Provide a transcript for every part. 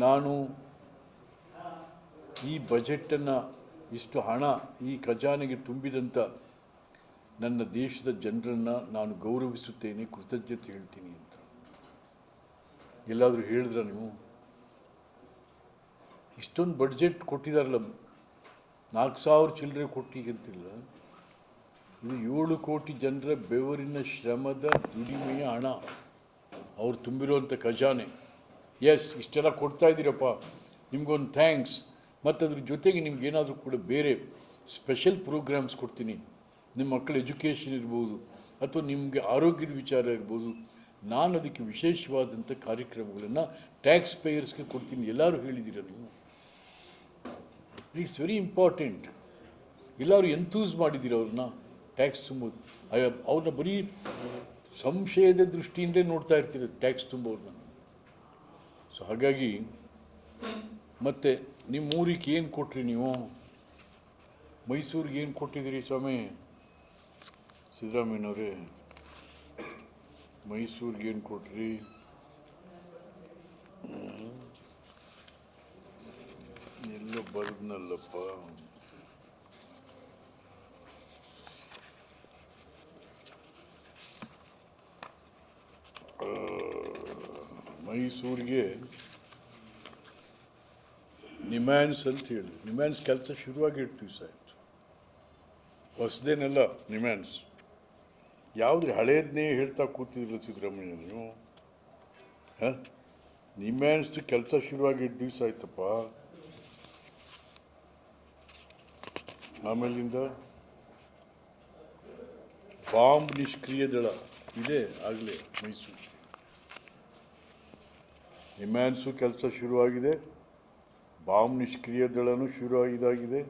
ನಾನು ಈ ಬಜೆಟನ್ನು ಇಷ್ಟು ಹಣ ಈ ಖಜಾನೆಗೆ ತುಂಬಿದಂಥ ನನ್ನ ದೇಶದ ಜನರನ್ನು ನಾನು ಗೌರವಿಸುತ್ತೇನೆ, ಕೃತಜ್ಞತೆ ಹೇಳ್ತೀನಿ ಅಂತ. ಎಲ್ಲಾದರೂ ಹೇಳಿದ್ರ ನೀವು? ಇಷ್ಟೊಂದು ಬಡ್ಜೆಟ್ ಕೊಟ್ಟಿದ್ದಾರಲ್ಲ ನಾಲ್ಕು ಸಾವಿರ ಚಿಲ್ಲರೆ ಕೊಟ್ಟಿಗಂತಿಲ್ಲ. ಇದು ಏಳು ಕೋಟಿ ಜನರ ಬೆವರಿನ ಶ್ರಮದ ದುಡಿಮೆಯ ಹಣ. ಅವ್ರು ತುಂಬಿರುವಂಥ ಖಜಾನೆ. ಎಸ್ ಇಷ್ಟೆಲ್ಲ ಕೊಡ್ತಾ ಇದ್ದೀರಪ್ಪ. ನಿಮಗೊಂದು ಥ್ಯಾಂಕ್ಸ್ ಮತ್ತು ಅದ್ರ ಜೊತೆಗೆ ನಿಮ್ಗೆ ಏನಾದರೂ ಕೂಡ ಬೇರೆ ಸ್ಪೆಷಲ್ ಪ್ರೋಗ್ರಾಮ್ಸ್ ಕೊಡ್ತೀನಿ. ನಿಮ್ಮ ಮಕ್ಕಳ ಎಜುಕೇಷನ್ ಇರ್ಬೋದು, ಅಥವಾ ನಿಮಗೆ ಆರೋಗ್ಯದ ವಿಚಾರ ಇರ್ಬೋದು. ನಾನು ಅದಕ್ಕೆ ವಿಶೇಷವಾದಂಥ ಕಾರ್ಯಕ್ರಮಗಳನ್ನು ಟ್ಯಾಕ್ಸ್ ಪೇಯರ್ಸ್ಗೆ ಕೊಡ್ತೀನಿ. ಎಲ್ಲರೂ ಹೇಳಿದ್ದೀರ ನೀವು ಇಟ್ಸ್ ವೆರಿ ಇಂಪಾರ್ಟೆಂಟ್ ಎಲ್ಲರೂ ಎಂತೂಸ್ ಮಾಡಿದ್ದೀರ ಅವ್ರನ್ನ? ಟ್ಯಾಕ್ಸ್ ತುಂಬೋದು ಅವ್ರನ್ನ ಬರೀ ಸಂಶಯದ ದೃಷ್ಟಿಯಿಂದ ನೋಡ್ತಾ ಇರ್ತೀರ ಟ್ಯಾಕ್ಸ್ ತುಂಬೋರನ್ನ ಸೊ ಹಾಗಾಗಿ ಮತ್ತೆ ನಿಮ್ಮ ಊರಿಗೆ ಏನು ಕೊಟ್ರಿ ನೀವು? ಮೈಸೂರಿಗೆ ಏನು ಕೊಟ್ಟಿದ್ದೀರಿ ಸ್ವಾಮಿ? ಸಿದ್ದರಾಮಯ್ಯನವರೇ, ಮೈಸೂರಿಗೆ ಏನು ಕೊಟ್ರಿ? ಎಲ್ಲ ಬರ್ದ್ನಲ್ಲಪ್ಪ. ಮೈಸೂರಿಗೆ ನಿಮ್ಯಾನ್ಸ್ ಅಂತ ಹೇಳಿ. ನಿಮ್ಯಾನ್ಸ್ ಕೆಲಸ ಶುರುವಾಗಿ ಎಷ್ಟು ದಿವಸ ಆಯಿತು ಹೊಸದೇನೆಲ್ಲ ನಿಮ್ಯಾನ್ಸ್. ಯಾವುದ್ರಿ ಹಳೇದನ್ನೇ ಹೇಳ್ತಾ ಕೂತಿದ್ರು ಸಿದ್ದರಾಮಯ್ಯ ನೀವು? ಹಾಂ? ನಿಮ್ಯಾನ್ಸ್ದು ಕೆಲಸ ಶುರುವಾಗಿ ಎಷ್ಟು ದಿವಸ ಆಯ್ತಪ್ಪ ಆಮೇಲಿಂದ ಬಾಂಬ್ ನಿಷ್ಕ್ರಿಯ ದಳ. ಇದೆ ಆಗಲೇ ಮೈಸೂರು ನಿಮ್ಯಾನ್ಸು ಕೆಲಸ ಶುರುವಾಗಿದೆ, ಬಾಂಬ್ ನಿಷ್ಕ್ರಿಯ ದಳನೂ ಶುರು ಇದಾಗಿದೆ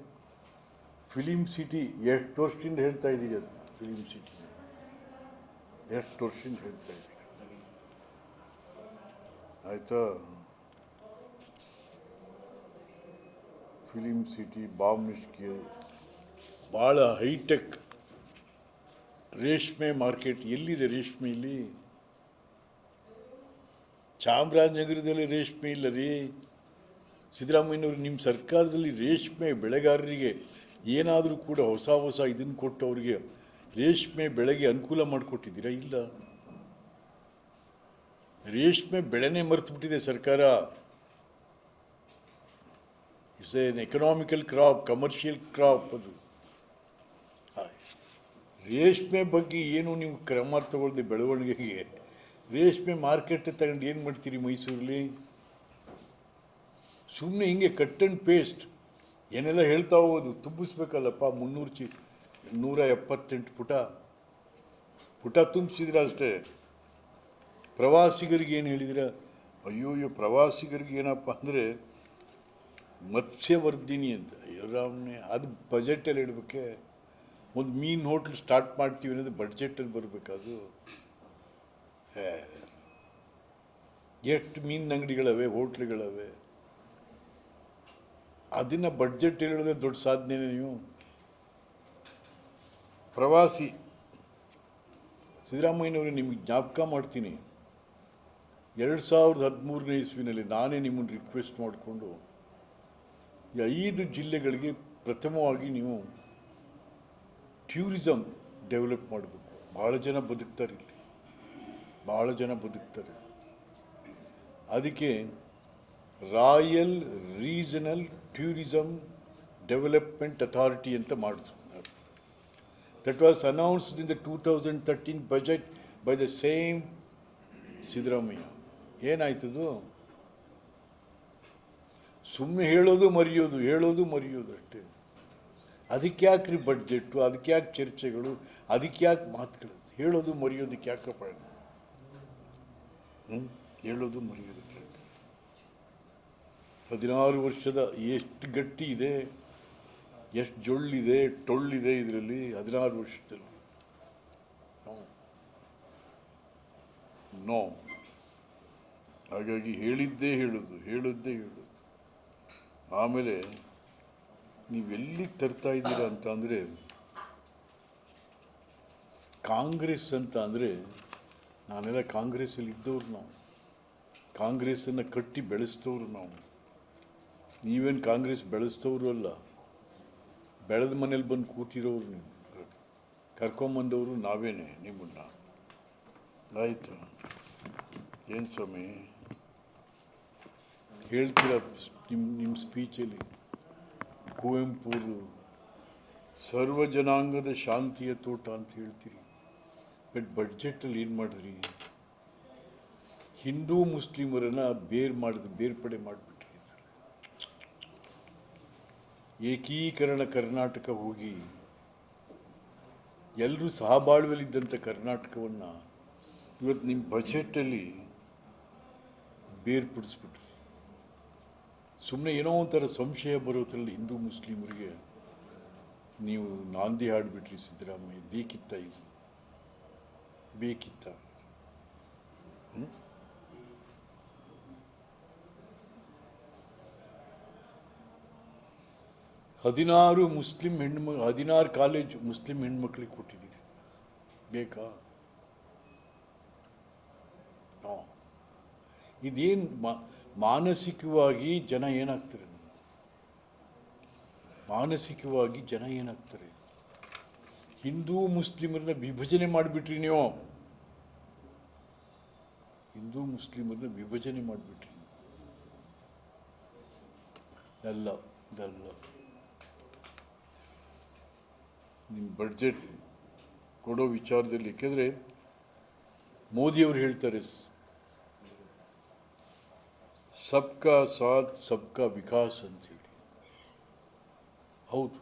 ಫಿಲಿಮ್ ಸಿಟಿ ಎಷ್ಟು ವರ್ಷದಿಂದ ಹೇಳ್ತಾ ಇದ್ದೀರಿ ಅದು? Film city. ಎಷ್ಟು ವರ್ಷದಿಂದ ಹೇಳ್ತಾ ಇದ್ದೀರಿ ಆಯಿತಾ? ಫಿಲಿಮ್ ಸಿಟಿ ಬಾಂಬ್ ನಿಷ್ಕ್ರಿಯ, ಭಾಳ ಹೈಟೆಕ್ ರೇಷ್ಮೆ ಮಾರ್ಕೆಟ್ ಎಲ್ಲಿದೆ ರೇಷ್ಮೆ ಇಲ್ಲಿ? ಚಾಮರಾಜನಗರದಲ್ಲಿ ರೇಷ್ಮೆ ಇಲ್ಲ ರೀ. ಸಿದ್ದರಾಮಯ್ಯನವರು ನಿಮ್ಮ ಸರ್ಕಾರದಲ್ಲಿ ರೇಷ್ಮೆ ಬೆಳೆಗಾರರಿಗೆ ಏನಾದರೂ ಕೂಡ ಹೊಸ ಹೊಸ ಇದನ್ನು ಕೊಟ್ಟು ಅವರಿಗೆ ರೇಷ್ಮೆ ಬೆಳೆಗೆ ಅನುಕೂಲ ಮಾಡಿಕೊಟ್ಟಿದ್ದೀರಾ? ಇಲ್ಲ. ರೇಷ್ಮೆ ಬೆಳೆನೇ ಮರೆತುಬಿಟ್ಟಿದೆ ಸರ್ಕಾರ. It's an economical crop commercial crop ಅದು. ರೇಷ್ಮೆ ಬಗ್ಗೆ ಏನು ನೀವು ಕ್ರಮ ತಗೊಳ್ದೆ ಬೆಳವಣಿಗೆಗೆ? ರೇಷ್ಮೆ ಮಾರ್ಕೆಟ್ ತಗೊಂಡು ಏನು ಮಾಡ್ತೀರಿ ಮೈಸೂರಲ್ಲಿ? ಸುಮ್ಮನೆ ಹಿಂಗೆ ಕಟ್ ಆ್ಯಂಡ್ ಪೇಸ್ಟ್ ಏನೆಲ್ಲ ಹೇಳ್ತಾ ಹೋಗೋದು? ತುಂಬಿಸ್ಬೇಕಲ್ಲಪ್ಪ, ಮುನ್ನೂರು ಚಿ, ನೂರ ಎಪ್ಪತ್ತೆಂಟು ಪುಟ. ಪುಟ ತುಂಬಿಸಿದ್ರ ಅಷ್ಟೇ? ಪ್ರವಾಸಿಗರಿಗೆ ಏನು ಹೇಳಿದಿರ? ಅಯ್ಯೋ ಅಯ್ಯೋ ಪ್ರವಾಸಿಗರಿಗೆ ಏನಪ್ಪ ಅಂದರೆ ಮತ್ಸ್ಯವರ್ಧಿನಿ ಅಂತ. ರಾಮ್ನೆ, ಅದು ಬಜೆಟಲ್ಲಿ ಇಡಬೇಕೆ. ಒಂದು ಮೀನು ಹೋಟ್ಲ್ ಸ್ಟಾರ್ಟ್ ಮಾಡ್ತೀವಿ ಅನ್ನೋದು ಬಡ್ಜೆಟಲ್ಲಿ ಬರಬೇಕದು. ಎಷ್ಟು ಮೀನಿನ ಅಂಗಡಿಗಳವೆ ಹೋಟ್ಲುಗಳವೆ? ಅದನ್ನ ಬಡ್ಜೆಟ್ ಹೇಳೋದೇ ದೊಡ್ಡ ಸಾಧನೆ ನೀವು? ಪ್ರವಾಸಿ ಸಿದ್ದರಾಮಯ್ಯನವರು, ನಿಮಗೆ ಜ್ಞಾಪಕ ಮಾಡ್ತೀನಿ. ಎರಡು ಸಾವಿರದ ಹದಿಮೂರನೇ ಇಸ್ವಿನಲ್ಲಿ ನಾನೇ ನಿಮ್ಮನ್ನು ರಿಕ್ವೆಸ್ಟ್ ಮಾಡಿಕೊಂಡು ಈ ಐದು ಜಿಲ್ಲೆಗಳಿಗೆ ಪ್ರಥಮವಾಗಿ ನೀವು ಟ್ಯೂರಿಸಮ್ ಡೆವಲಪ್ ಮಾಡಬೇಕು. ಭಾಳ ಜನ ಬದುಕ್ತಾರೆ ಇಲ್ಲಿ. ಭಾಳ ಜನ ಬದುಕ್ತಾರೆ. ಅದಕ್ಕೆ royal regional tourism development authority ಅಂತ ಮಾಡಿದ್ರು. That was announced in the two thousand thirteen budget by the same Siddaramaiah. ಏನಾಯ್ತದು ಸುಮ್ಮನೆ ಹೇಳೋದು ಮರೆಯೋದು ಹೇಳೋದು ಮರೆಯೋದು ಅಷ್ಟೇ. ಅದಕ್ಕೆ ರೀ ಬಡ್ಜೆಟ್ಟು ಅದಕ್ಕೆ ಯಾಕೆ ಚರ್ಚೆಗಳು, ಅದಕ್ಕೆ ಯಾಕೆ ಮಾತುಗಳು? ಹೇಳೋದು ಮರೆಯೋದಕ್ಕೆ ಯಾಕಪ್ಪ ಹ್ಞೂ ಹೇಳೋದು ಮರೆಯಿರುತ್ತೆ ಹದಿನಾರು ವರ್ಷದ ಎಷ್ಟು ಗಟ್ಟಿ ಇದೆ, ಎಷ್ಟು ಜೊಳ್ಳಿದೆ, ಟೊಳ್ಳಿದೆ ಇದರಲ್ಲಿ ಹದಿನಾರು ವರ್ಷದಲ್ಲಿ. ನೋ. ಹಾಗಾಗಿ ಹೇಳಿದ್ದೇ ಹೇಳೋದು ಹೇಳೋದೇ ಹೇಳೋದು. ಆಮೇಲೆ ನೀವೆಲ್ಲಿ ತರ್ತಾ ಇದ್ದೀರಾ ಅಂತ ಅಂದರೆ, ಕಾಂಗ್ರೆಸ್ ಅಂತ ಅಂದರೆ ನಾನೆಲ್ಲ ಕಾಂಗ್ರೆಸ್ಸಲ್ಲಿ ಇದ್ದವ್ರು ನಾವು. ಕಾಂಗ್ರೆಸ್ಸನ್ನು ಕಟ್ಟಿ ಬೆಳೆಸ್ತವ್ರು ನಾವು. ನೀವೇನು ಕಾಂಗ್ರೆಸ್ ಬೆಳೆಸ್ತವ್ರು ಅಲ್ಲ. ಬೆಳೆದ ಮನೇಲಿ ಬಂದು ಕೂತಿರೋರು ನೀವು. ಕರ್ಕೊಂಬಂದವರು ನಾವೇನೆ ನಿಮ್ಮನ್ನ. ಆಯಿತು? ಏನು ಸ್ವಾಮಿ? ಹೇಳ್ತೀರ ನಿಮ್ಮ ನಿಮ್ಮ ಸ್ಪೀಚಲ್ಲಿ? ಕುವೆಂಪುರು. ಸರ್ವ ಜನಾಂಗದ ಶಾಂತಿಯ ತೋಟ ಅಂತ ಹೇಳ್ತೀರಿ. ಬಟ್ ಬಡ್ಜೆಟಲ್ಲಿ ಏನು ಮಾಡಿದ್ರಿ? ಹಿಂದೂ ಮುಸ್ಲಿಮರನ್ನ ಬೇರ್ ಮಾಡಿದ, ಬೇರ್ಪಡೆ ಮಾಡಿಬಿಟ್ಟಿದ್ದಾರೆ. ಏಕೀಕರಣ ಕರ್ನಾಟಕ ಹೋಗಿ ಎಲ್ಲರೂ ಸಹಬಾಳ್ವೆಯಲ್ಲಿದ್ದಂಥ ಕರ್ನಾಟಕವನ್ನು ಇವತ್ತು ನಿಮ್ಮ ಬಜೆಟಲ್ಲಿ ಬೇರ್ಪಡಿಸ್ಬಿಟ್ರಿ ಸುಮ್ಮನೆ ಏನೋ ಒಂಥರ ಸಂಶಯ ಬರೋದ್ರಲ್ಲಿ ಹಿಂದೂ ಮುಸ್ಲಿಮರಿಗೆ ನೀವು ನಾಂದಿ ಹಾಡಿಬಿಟ್ರಿ ಸಿದ್ದರಾಮಯ್ಯ, ಬೇಕಿತ್ತ ಇದು? ಬೇಕಿತ್ತ? ಹದಿನಾರು ಮುಸ್ಲಿಂ ಹೆಣ್ಮ ಹದಿನಾರು ಕಾಲೇಜ್ ಮುಸ್ಲಿಂ ಹೆಣ್ಮಕ್ಳಿಗೆ ಕೊಟ್ಟಿದ್ದೀರಿ ಬೇಕಾ. ಇದೇನು ಮಾನಸಿಕವಾಗಿ ಜನ ಏನಾಗ್ತಾರೆ? ಮಾನಸಿಕವಾಗಿ ಜನ ಏನಾಗ್ತಾರೆ? ಹಿಂದೂ ಮುಸ್ಲಿಮರನ್ನ ವಿಭಜನೆ ಮಾಡಿಬಿಟ್ರಿ ನೀವು. ಹಿಂದೂ ಮುಸ್ಲಿಮರನ್ನ ವಿಭಜನೆ ಮಾಡಿಬಿಟ್ರಿ. ಅಲ್ಲ ಇದಲ್ಲ ನಿಮ್ಮ ಬಡ್ಜೆಟ್ ಕೊಡೋ ವಿಚಾರದಲ್ಲಿ ಏಕೆಂದರೆ ಮೋದಿಯವರು ಹೇಳ್ತಾರೆ ಸಬ್ಕಾ ಸಾಥ್ ಸಬ್ಕಾ ವಿಕಾಸ್ ಅಂತೇಳಿ ಹೌದು.